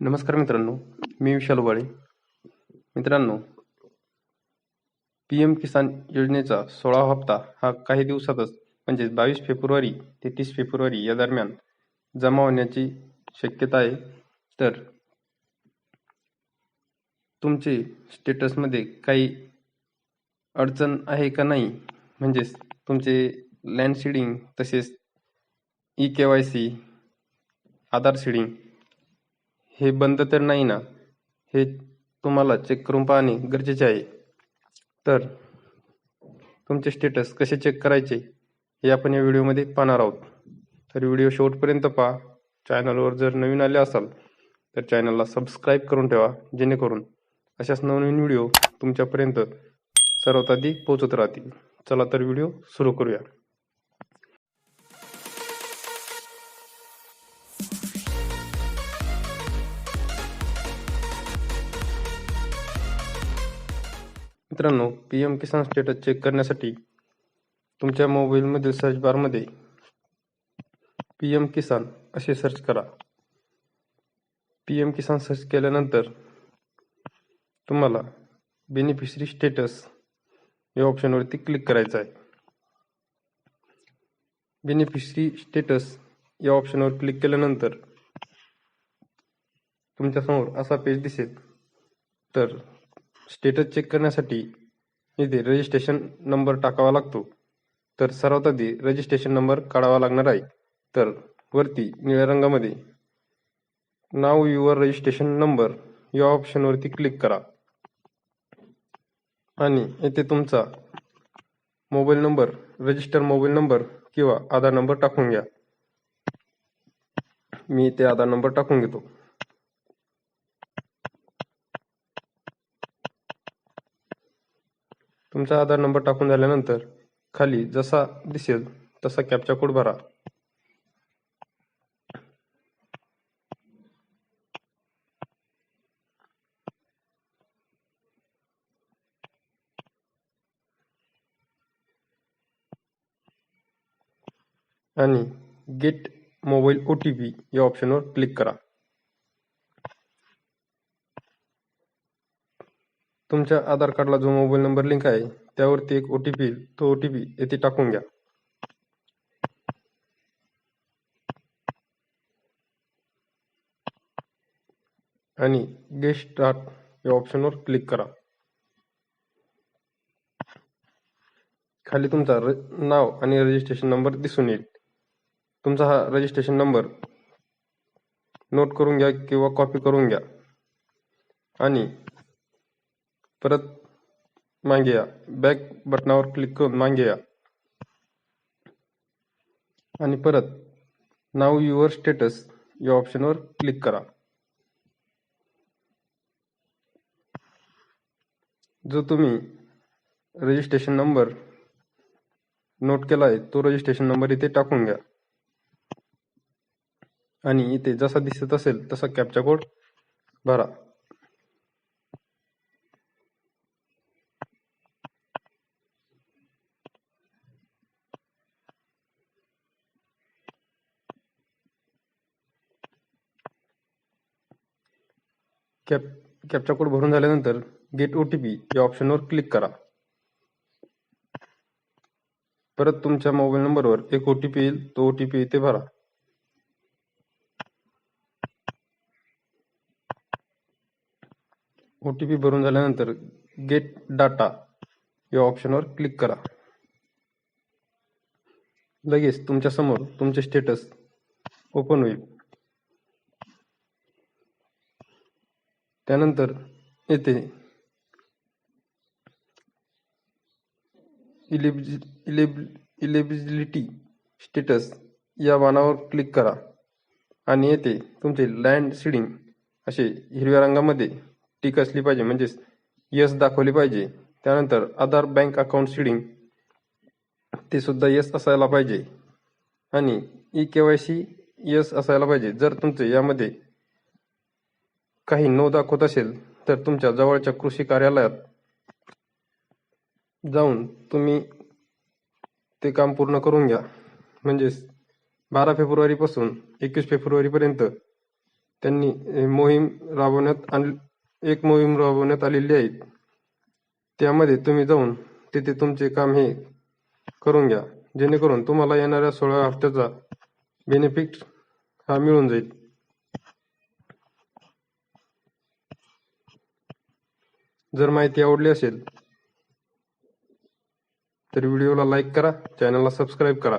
नमस्कार मित्रांनो मी विशाल उबाळे. मित्रांनो पी एम किसान योजनेचा सोळावा हप्ता हा काही दिवसातच म्हणजेच बावीस फेब्रुवारी ते तीस फेब्रुवारी या दरम्यान जमा होण्याची शक्यता आहे. तर तुमचे स्टेटसमध्ये काही अडचण आहे का नाही? म्हणजेच तुमचे लँड सीडिंग तसेच E K Y C Aadhaar seeding हे बंद तर नाही ना? हे तुम्हाला चेक करून पाहणे गरजेचे आहे. तर तुमचे स्टेटस कसे चेक करायचे हे आपण या व्हिडिओमध्ये पाहणार आहोत. तर व्हिडिओ शेवटपर्यंत पहा. चॅनलवर जर नवीन आले असाल तर चॅनलला सबस्क्राईब करून ठेवा जेणेकरून अशाच नवनवीन व्हिडिओ तुमच्यापर्यंत सर्वात आधी पोहोचत राहतील. चला तर व्हिडिओ सुरू करूया. मित्रांनो P M Kisan status check करण्यासाठी तुमच्या मोबाईलमधील सर्च बारमध्ये पी एम किसान असे सर्च करा. पी एम किसान सर्च केल्यानंतर तुम्हाला बेनिफिशरी स्टेटस या ऑप्शनवरती क्लिक करायचं आहे. बेनिफिशरी स्टेटस या ऑप्शनवर क्लिक केल्यानंतर तुमच्यासमोर असा पेज दिसेल. तर स्टेटस चेक करण्यासाठी येथे रजिस्ट्रेशन नंबर टाकावा लागतो. तर सर्वात आधी रजिस्ट्रेशन नंबर काढावा लागणार आहे. तर वरती निळ्या रंगामध्ये नाव युअर रजिस्ट्रेशन नंबर या ऑप्शनवरती क्लिक करा. आणि येथे तुमचा mobile number register mobile number किंवा आधार नंबर टाकून घ्या. मी इथे आधार नंबर टाकून घेतो. तुमचा आधार नंबर टाकून झाल्यानंतर खाली जसा दिसेल तसा कॅपचा कोड भरा. आणि get mobile O T P या ऑप्शनवर क्लिक करा. तुमच्या आधार कार्डला जो मोबाईल नंबर लिंक आहे त्यावरती एक ओ टी पी तो ओ टी पी येथे टाकून घ्या आणि गेट स्टार्ट या ऑप्शनवर क्लिक करा. खाली तुमचा र नाव आणि रजिस्ट्रेशन नंबर दिसून येईल. तुमचा हा रजिस्ट्रेशन नंबर नोट करून घ्या किंवा कॉपी करून घ्या. आणि परत मागे या. बॅक बटनावर क्लिक करून मागे या. आणि परत नाव युअर स्टेटस या ऑप्शनवर क्लिक करा. जो तुम्ही रजिस्ट्रेशन नंबर नोट केला आहे तो रजिस्ट्रेशन नंबर इथे टाकून घ्या. आणि इथे जसा दिसत असेल तसा कॅपचा कोड भरा. कॅप कॅपचा कोड भरून झाल्यानंतर गेट ओ टी पी या ऑप्शनवर क्लिक करा. परत तुमच्या मोबाईल नंबरवर एक ओ टी पी येईल तो ओ टी पी इथे भरा. ओ टी पी भरून झाल्यानंतर गेट डाटा या ऑप्शनवर क्लिक करा. लगेच तुमच्यासमोर तुमचे स्टेटस ओपन होईल. त्यानंतर येथे इलेबिलिटी स्टेटस या वाणावर क्लिक करा. आणि येथे तुमचे लँड सीडिंग असे हिरव्या रंगामध्ये टिक असली पाहिजे. म्हणजेच यस दाखवली पाहिजे. त्यानंतर आधार बँक अकाउंट सीडिंग ते सुद्धा यस असायला पाहिजे. आणि E K Y C yes असायला पाहिजे. जर तुमचे यामध्ये काही नो दाखवत असेल तर तुमच्या जवळच्या कृषी कार्यालयात जाऊन तुम्ही ते काम पूर्ण करून घ्या. म्हणजेच बारा फेब्रुवारीपासून एकवीस फेब्रुवारीपर्यंत त्यांनी मोहीम राबवण्यात आण एक मोहीम राबवण्यात आलेली आहे. त्यामध्ये तुम्ही जाऊन तिथे तुमचे काम हे करून घ्या. जेणेकरून तुम्हाला येणाऱ्या सोळा हप्त्याचा बेनिफिट हा मिळून जाईल. जर माहिती आवडली असेल तर व्हिडिओला लाईक करा चॅनलला सबस्क्राईब करा.